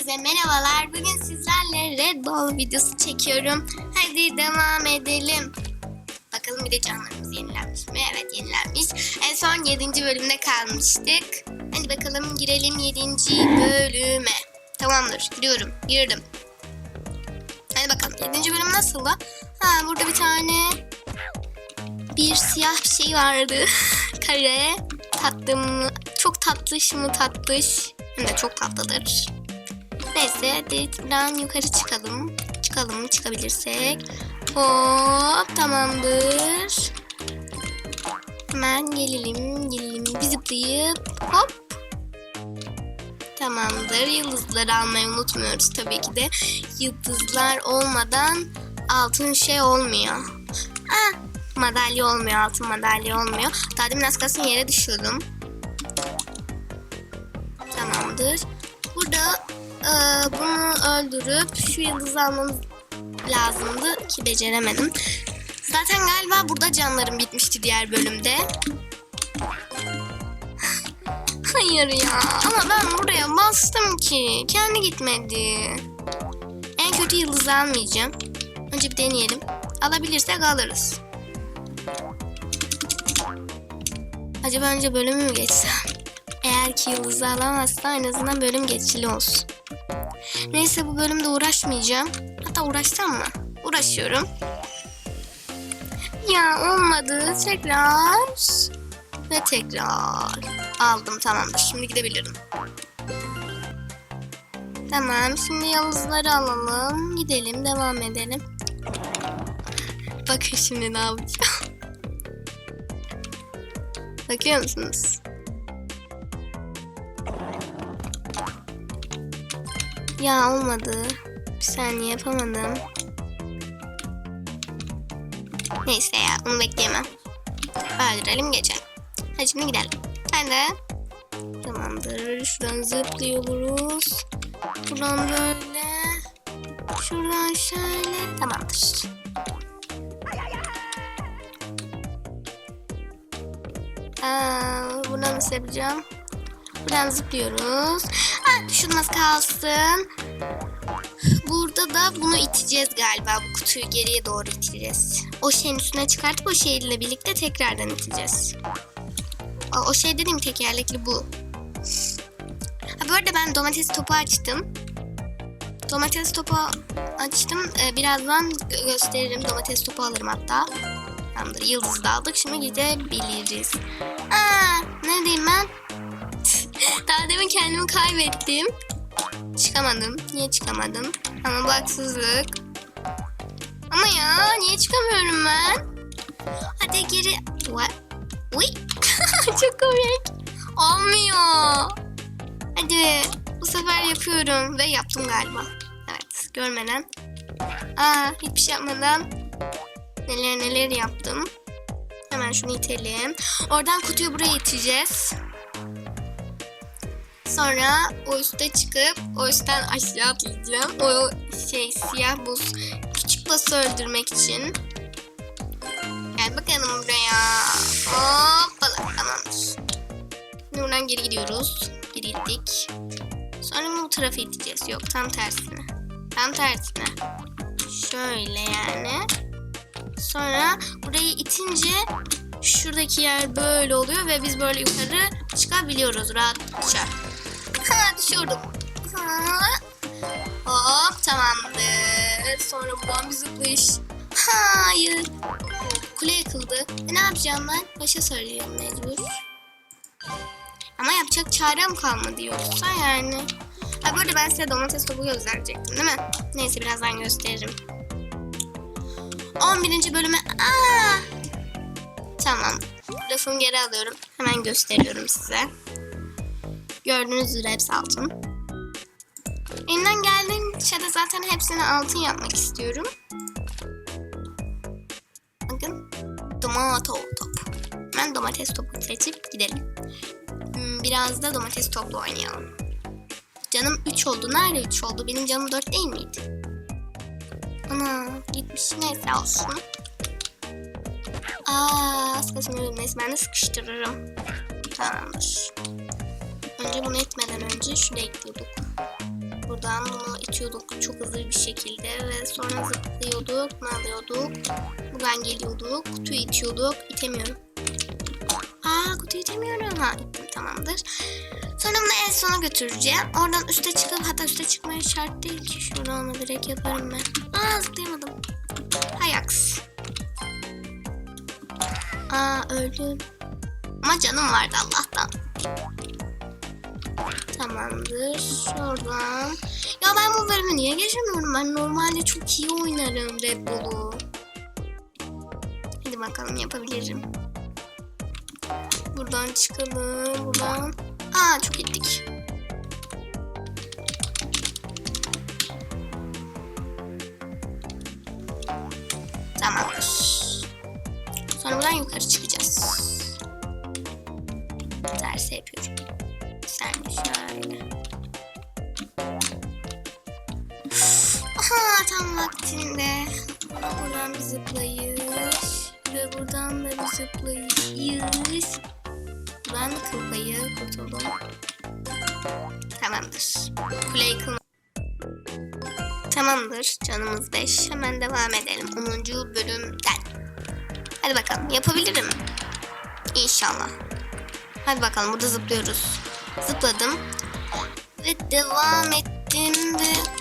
Herkese merhabalar. Bugün sizlerle Red Ball videosu çekiyorum. Hadi devam edelim. Bakalım bir de canlarımız yenilenmiş mi? Evet yenilenmiş. En son 7. bölümde kalmıştık. Hadi bakalım girelim 7. bölüme. Tamamdır giriyorum. Girdim. Hadi bakalım 7. bölüm nasıldı? Ha burada bir tane bir siyah bir şey vardı. Kare. Tatlı mı? Çok tatlış mı tatlış? Hem de çok tatlıdır. Neyse buradan yukarı çıkalım. Çıkalım çıkabilirsek. Hop tamamdır. Hemen gelelim gelelim. Bir zıplayıp hop. Tamamdır. Yıldızları almayı unutmuyoruz tabii ki de. Yıldızlar olmadan altın şey olmuyor. Ah, madalya olmuyor, altın madalya olmuyor. Daha demin az kalsın yere düşüyordum. Tamamdır. Burada bunu öldürüp şu yıldızı almamız lazımdı ki beceremedim. Zaten galiba burada canlarım bitmişti diğer bölümde. Hayır ya ama ben buraya bastım ki kendi gitmedi. En kötü yıldızı almayacağım. Önce bir deneyelim. Alabilirsek alırız. Acaba önce bölümü mü geçsem? Eğer ki yıldızı alamazsa en azından bölüm geçili olsun. Neyse bu bölümde uğraşmayacağım. Hatta uğraşsam mı? Uğraşıyorum. Ya olmadı. Tekrar. Ve tekrar. Aldım tamamdır. Şimdi gidebilirim. Tamam şimdi yıldızları alalım. Gidelim devam edelim. Bakın şimdi ne yapacağım. Bakıyor musunuz? Ya olmadı. Bir saniye yapamadım. Neyse ya onu bekleyemem. Öldürelim geçelim. Hadi şimdi gidelim. Hadi. Tamamdır. Şuradan zıplıyoruz. Buradan böyle. Şuradan şöyle. Tamamdır. Aa, buradan nasıl yapacağım? Buradan zıplıyoruz. Ha, düşünmez kalsın. Burada da bunu iteceğiz galiba. Bu kutuyu geriye doğru iteceğiz. O şeyin üstüne çıkartıp o şeyle birlikte tekrardan iteceğiz. O, şey dediğim tekerlekli bu. Ha, bu arada ben domates topu açtım. Domates topu açtım. Ee, birazdan gö- gösteririm. Domates topu alırım hatta. Tamamdır. Yıldız da aldık. Şimdi gidebiliriz. Aa, ne diyeyim ben? Daha demin kendimi kaybettim. Çıkamadım. Niye çıkamadım? Ama bu haksızlık. Ama ya niye çıkamıyorum ben? Hadi geri. What? Uy. Çok komik. Olmuyor. Hadi bu sefer yapıyorum ve yaptım galiba. Evet görmeden. Aa hiçbir şey yapmadan neler neler yaptım. Hemen şunu itelim. Oradan kutuyu buraya iteceğiz. Sonra o üste çıkıp o üstten aşağı atlayacağım. O şey siyah buz küçük bası öldürmek için. Gel bakalım buraya. Hoppala tamamdır. Şimdi buradan geri gidiyoruz. Geri. Sonra bu tarafa iteceğiz? Yok tam tersine. Tam tersine. Şöyle yani. Sonra burayı itince şuradaki yer böyle oluyor ve biz böyle yukarı çıkabiliyoruz rahatça. Ha düşürdüm. Ha. Hop tamamdır. Sonra buradan bir zıplayış. Hayır. Kule yıkıldı. E, ne yapacağım ben? Başa sarıyorum mecbur. Ama yapacak çarem kalmadı yoksa yani. Ha bu arada ben size domates topu gösterecektim değil mi? Neyse birazdan gösteririm. 11. bölüme... Aa! Tamam. Lafımı geri alıyorum. Hemen gösteriyorum size. Gördüğünüz üzere hepsi altın. Elimden geldiğince de zaten hepsini altın yapmak istiyorum. Bakın. Tomato top. Ben domates topu seçip gidelim. Hmm, Biraz da domates toplu oynayalım. Canım 3 oldu. Nerede 3 oldu? Benim canım 4 değil miydi? Ana gitmiş. Neyse olsun. Aa, az kalsın ölüm. Neyse ben de sıkıştırırım. Tamamdır. Önce bunu etmeden önce şunu ekliyorduk. buradan bunu itiyorduk çok hızlı bir şekilde ve sonra zıplıyorduk, ne alıyorduk? Buradan geliyorduk, kutuyu itiyorduk, itemiyorum. Aa kutuyu itemiyorum. Ha ittim tamamdır. Sonra bunu en sona götüreceğim. Oradan üste çıkıp hatta üste çıkmaya şart değil ki. Şuradan onu direkt yaparım ben. Aa zıplayamadım. Hay aks. Aa öldüm. Ama canım vardı Allah'tan. Tamamdır. Şuradan. Ya ben bu bölümü niye geçemiyorum? Ben normalde çok iyi oynarım Red Bull'u. Hadi bakalım yapabilirim. Buradan çıkalım. Buradan. Aa çok gittik. Tamamdır. Sonra buradan yukarı çıkacağız. Tersi yapıyorum. Sen şöyle. Aha tam vaktinde. Buradan bir zıplayış. Ve buradan da bir zıplayış. Buradan da kıl payı kurtuldum. Tamamdır. Kuleyi kılma. Tamamdır. Canımız 5. Hemen devam edelim. 10. bölümden. Hadi bakalım. Yapabilirim. İnşallah. Hadi bakalım. Burada zıplıyoruz. Zıpladım. Ve devam ettim ve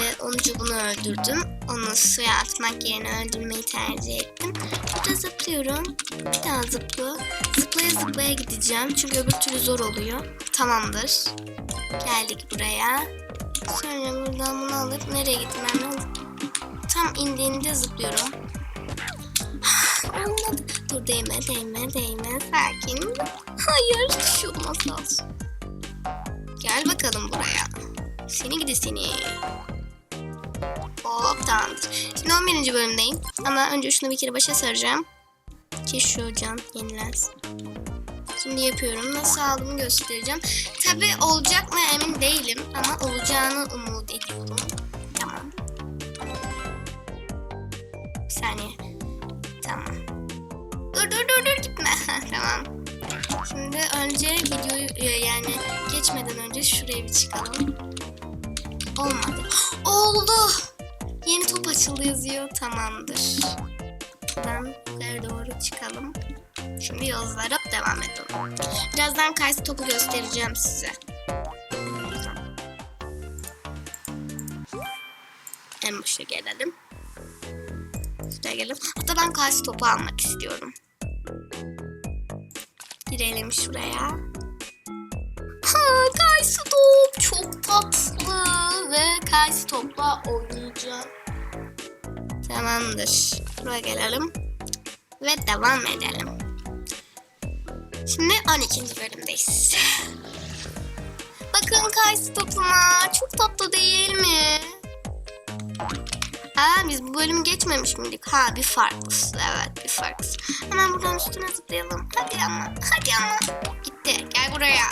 ve onuncu bunu öldürdüm. Onu suya atmak yerine öldürmeyi tercih ettim. Burada zıplıyorum. Bir daha zıplı. Zıplaya zıplaya gideceğim. Çünkü öbür türlü zor oluyor. Tamamdır. Geldik buraya. Sonra buradan bunu alıp nereye gitmem lazım? Tam indiğinde zıplıyorum. Olmadı. Dur değme değme değme. Sakin. Hayır bir şey lazım. Gel bakalım buraya. Seni gidi seni. Hop tamamdır. Şimdi 11. bölümdeyim. Ama önce şunu bir kere başa saracağım. Ki şu can yenilensin. Şimdi yapıyorum. Nasıl aldığımı göstereceğim. Tabi olacak mı emin değilim. Ama olacağını umut ediyorum. Tamam. Şimdi önce videoyu e, yani geçmeden önce şuraya bir çıkalım. Olmadı. Oldu. Yeni top açıldı yazıyor. Tamamdır. Buradan yukarı doğru çıkalım. Şimdi yollara devam edelim. Birazdan karşı topu göstereceğim size. En başa gelelim. Şuraya gelelim. Hatta ben karşı topu almak istiyorum. Girelim şuraya. Ha, karşı top çok tatlı ve karşı topla oynayacağım. Tamamdır. Buraya gelelim ve devam edelim. Şimdi 12. bölümdeyiz. Bakın karşı topuma. Çok tatlı değil mi? Aa biz bu bölümü geçmemiş miydik? Ha bir farklısı. Evet bir farklısı. Hemen buradan üstüne zıplayalım. Hadi ama. Hadi ama. Gitti. Gel buraya.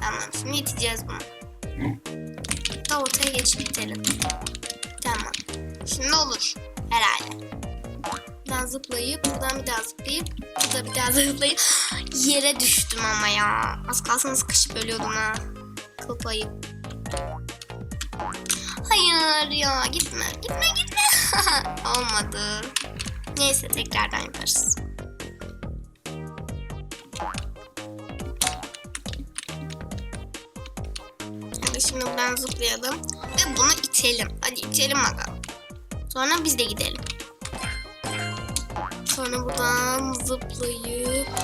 Tamam şimdi iteceğiz bunu. Da ortaya geçip itelim. Tamam. Şimdi olur. Herhalde. Buradan zıplayıp, buradan bir daha zıplayıp, burada bir daha zıplayıp yere düştüm ama ya. Az kalsın sıkışıp ölüyordum ha. Kıl payı. Hayır ya gitme gitme gitme. Olmadı. Neyse tekrardan yaparız. Hadi şimdi buradan zıplayalım ve bunu itelim. Hadi itelim bakalım. Sonra biz de gidelim. Sonra buradan zıplayıp...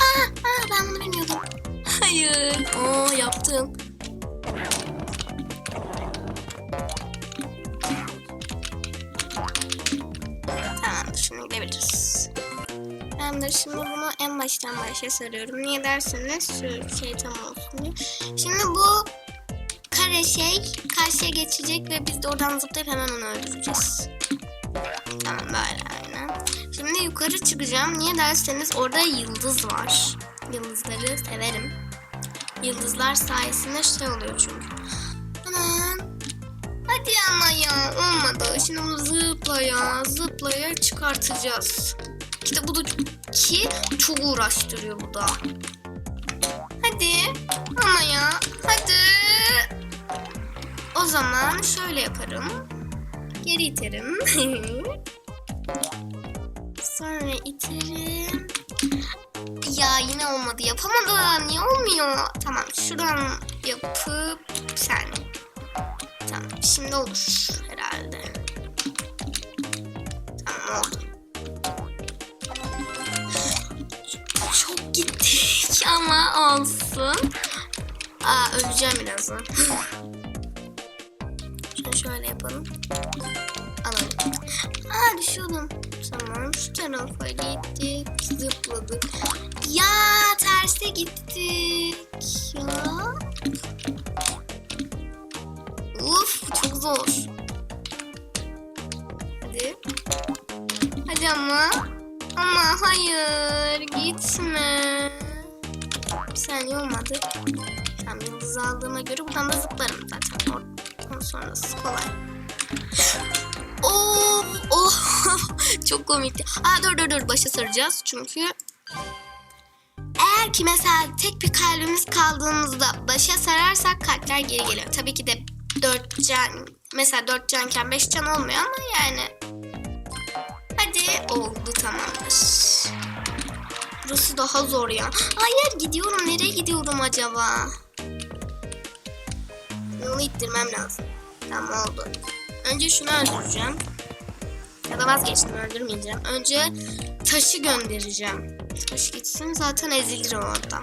Aa, aa, ben bunu bilmiyordum. Hayır. Oo yaptım. Şimdi gidebiliriz. Tamamdır şimdi bunu en baştan başa sarıyorum. Niye derseniz şu şey tam olsun diye. Şimdi bu kare şey karşıya geçecek ve biz de oradan zıplayıp hemen onu öldüreceğiz. Tamam böyle aynen. Şimdi yukarı çıkacağım. Niye derseniz orada yıldız var. Yıldızları severim. Yıldızlar sayesinde şey oluyor çünkü. Anam. Hadi ama ya olmadı. Şimdi bunu zıplaya zıplaya çıkartacağız. İşte bu da ki çok uğraştırıyor bu da. Hadi ama ya hadi. O zaman şöyle yaparım. Geri iterim. Sonra iterim. Ya yine olmadı. Yapamadım. Niye olmuyor? Tamam şuradan yapıp sen. Şimdi olur herhalde. Tamam oldu. Çok gittik ama olsun. Aa öleceğim birazdan. Şunu şöyle yapalım. Alalım. Aa düşüyordum. Tamam şu tarafa gittik. Zıpladık. Ya terse gittik. Ya. Çok zor. Hadi. Hadi ama. Ama hayır gitme. Bir saniye olmadı. Tamam yıldız aldığıma göre buradan da zıplarım zaten. Ondan sonrası kolay. Oh, oh. Çok komikti. Aa dur dur dur başa saracağız çünkü eğer ki mesela tek bir kalbimiz kaldığımızda başa sararsak kalpler geri geliyor. Tabii ki de dört can mesela dört canken beş can olmuyor ama yani hadi oldu tamamdır. Burası daha zor ya. Hayır gidiyorum. Nereye gidiyorum acaba? Yolu ittirmem lazım. Tamam oldu. Önce şunu öldüreceğim. Ya da vazgeçtim öldürmeyeceğim. Önce taşı göndereceğim. Taş gitsin zaten ezilir o orada.